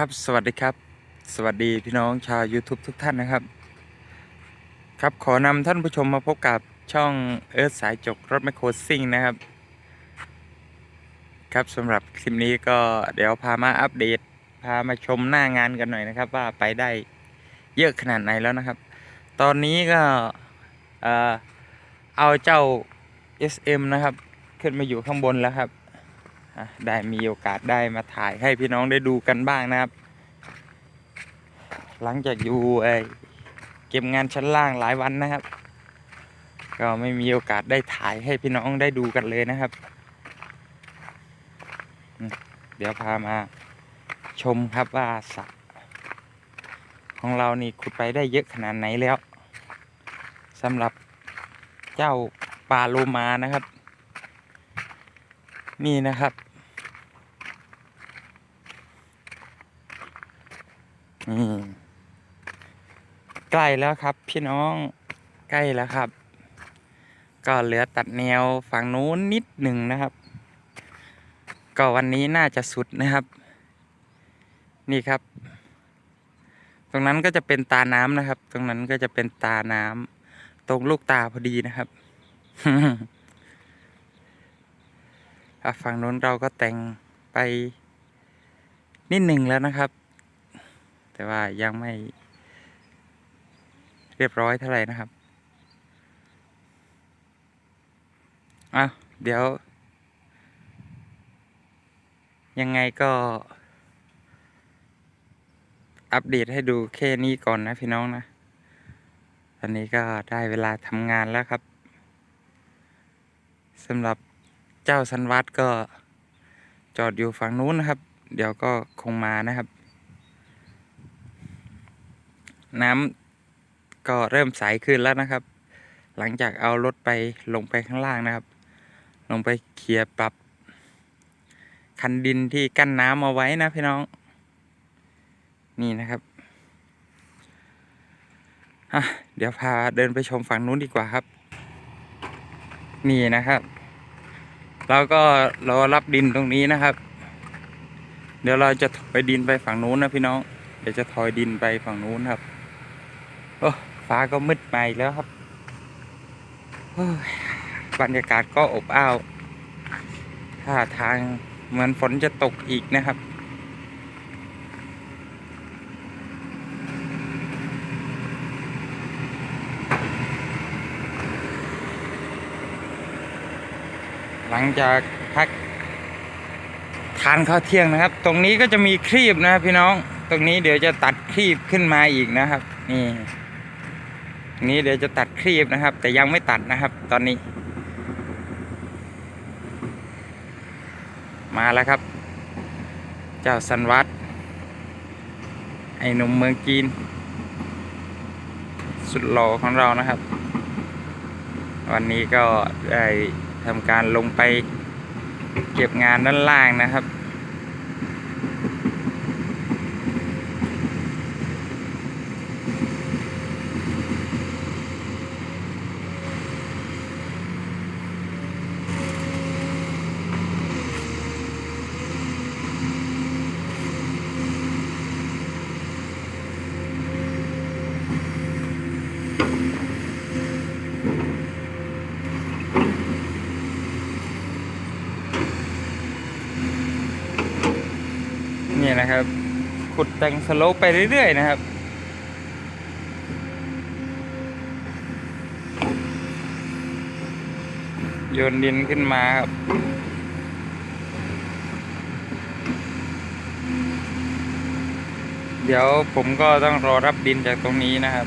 ครับสวัสดีครับ สวัสดีพี่น้องชาว YouTube ทุกท่านนะครับ ครับขอนำท่านผู้ชมมาพบกับช่องเอิร์ธสายจกรถแมคโครซิ่งนะครับ ครับสำหรับคลิปนี้ก็เดี๋ยวพามาอัปเดต พามาชมหน้างานกันหน่อยนะครับ ว่าไปได้เยอะขนาดไหนแล้วนะครับ ตอนนี้ก็เออเอาเจ้า SM นะครับ ขึ้นมาอยู่ข้างบนแล้วครับ ได้มีโอกาสได้มาถ่ายให้พี่น้องได้ดูกันบ้างนะครับ หลังจากอยู่เก็บงานชั้นล่างหลายวันนะครับ ก็ไม่มีโอกาสได้ถ่ายให้พี่น้องได้ดูกันเลยนะครับ เดี๋ยวพามาชมครับว่าสระของเรานี่ขุดไปได้เยอะขนาดไหนแล้วสำหรับเจ้าปลาโลมานะครับ นี่นะครับ นี่ใกล้แล้วครับ พี่น้องใกล้แล้วครับ ก็เหลือตัดแนวฝั่งนู้นนิดหนึ่งนะครับ ก็วันนี้น่าจะสุดนะครับ นี่ครับ ตรงนั้นก็จะเป็นตาน้ำนะครับ ตรงนั้นก็จะเป็นตาน้ำตรงลูกตาพอดีนะครับฝั่งนู้นเราก็แต่งไปนิดหนึ่งแล้วนะครับ แต่ว่ายังไม่ เรียบร้อยเท่าไหร่นะครับอะเดี๋ยว ยังไงก็ อัปเดตให้ดูแค่นี้ก่อนนะพี่น้องนะ ตอนนี้ก็ได้เวลาทำงานแล้วครับสำหรับเจ้าสันวัตก็จอดอยู่ฝั่งนู้นนะครับ เดี๋ยวก็คงมานะครับ น้ำก็เริ่มใสขึ้นแล้วนะครับ หลังจากเอารถไปลงไปข้างล่างนะครับ ลงไปเคลียร์ปรับ คันดินที่กั้นน้ำเอาไว้นะพี่น้อง นี่นะครับอะเดี๋ยวพาเดินไปชมฝั่งนู้นดีกว่าครับ นี่นะครับเราก็รอรับดินตรงนี้นะครับ เดี๋ยวเราจะถอยดินไปฝั่งนู้นนะพี่น้อง เดี๋ยวจะถอยดินไปฝั่งนู้นครับ อ้ฟ้าก็มืดมาอีกแล้วครับบรรยากาศก็อบอ้าวท่าทางเหมือนฝนจะตกอีกนะครับ หลังจากพักทานข้าวเที่ยงนะครับ ตรงนี้ก็จะมีครีบนะครับพี่น้อง ตรงนี้เดี๋ยวจะตัดครีบขึ้นมาอีกนะครับ นี่ นี้เดี๋ยวจะตัดครีบนะครับ แต่ยังไม่ตัดนะครับ ตอนนี้ มาแล้วครับ เจ้าสันวัตไอ้หนุ่มเมืองจีน สุดหล่อของเรานะครับ วันนี้ก็ได้ทำการลงไปเก็บงานด้านล่างนะครับ นี่นะครับ ขุดแต่งสโลปไปเรื่อยๆนะครับโยนดินขึ้นมาครับ เดี๋ยวผมก็ต้องรอรับดินจากตรงนี้นะครับ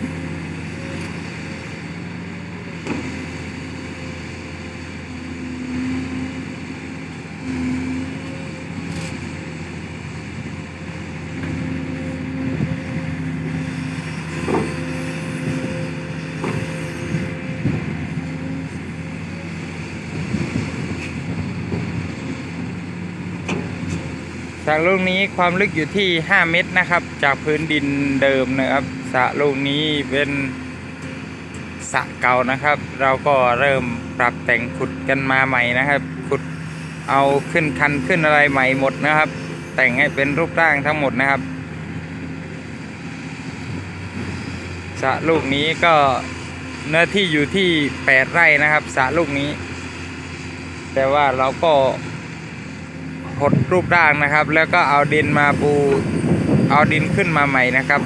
ระลูกนี้ความลึกอยู่ที่ 5 เมตรนะครับ จากพื้นดินเดิมนะครับสระลูกนี้เป็นสระเก่านะครับ เราก็เริ่มปรับแต่งขุดกันมาใหม่นะครับ ขุดเอาขึ้นคันขึ้นอะไรใหม่หมดนะครับ แต่งให้เป็นรูปร่างทั้งหมดนะครับสระลูกนี้ก็เนื้อที่อยู่ที่ 8 ไร่นะครับสระลูกนี้ แต่ว่าเราก็ หดรูปร่างนะครับ แล้วก็เอาดินมาปูเอาดินขึ้นมาใหม่นะครับ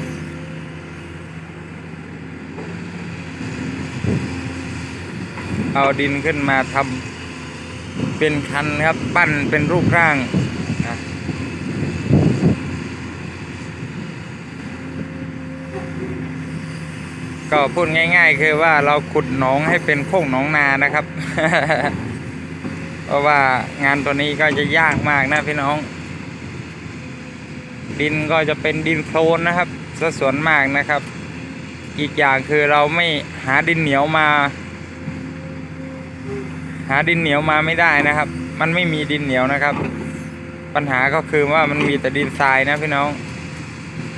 เอาดินขึ้นมาทำเป็นคันครับ ปั้นเป็นรูปร่างนะก็พูดง่าย ๆ คือว่าเราขุดหนองให้เป็นโค้งหนองนานะครับ เพราะว่างานตัวนี้ก็จะยากมากนะพี่น้อง ดินก็จะเป็นดินโคลนนะครับซะส่วนมากนะครับ อีกอย่างคือเราไม่หาดินเหนียวมา หาดินเหนียวมาไม่ได้นะครับ มันไม่มีดินเหนียวนะครับ ปัญหาก็คือว่ามันมีแต่ดินทรายนะพี่น้อง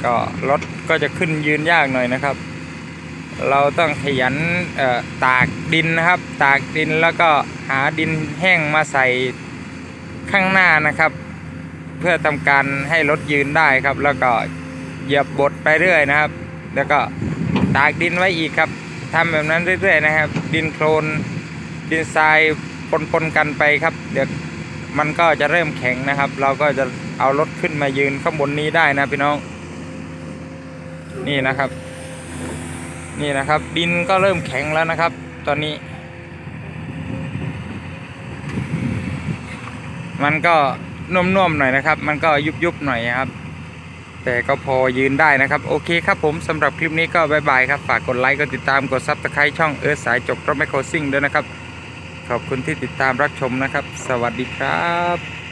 ก็รถก็จะขึ้นยืนยากหน่อยนะครับ เราต้องขยันตากดินนะครับ ตากดินแล้วก็หาดินแห้งมาใส่ข้างหน้านะครับ เพื่อทำการให้รถยืนได้ครับ แล้วก็เหยียบบดไปเรื่อยนะครับ แล้วก็ตากดินไว้อีกครับทำแบบนั้นเรื่อยๆนะครับ ดินโคลนดินทรายปนๆกันไปครับ เดี๋ยวมันก็จะเริ่มแข็งนะครับ เราก็จะเอารถขึ้นมายืนข้างบนนี้ได้นะพี่น้อง นี่นะครับ นี่นะครับ ดินก็เริ่มแข็งแล้วนะครับ ตอนนี้ มันก็นุ่มๆหน่อยนะครับ มันก็ยุบๆหน่อยครับ แต่ก็พอยืนได้นะครับ โอเคครับผมสำหรับคลิปนี้ก็บายบายครับ ฝากกดไลค์ กดติดตาม กดซับสไครต์ช่องเอิร์ธสายจบรถแมคโครซิ่งด้วยนะครับ ขอบคุณที่ติดตามรับชมนะครับ สวัสดีครับ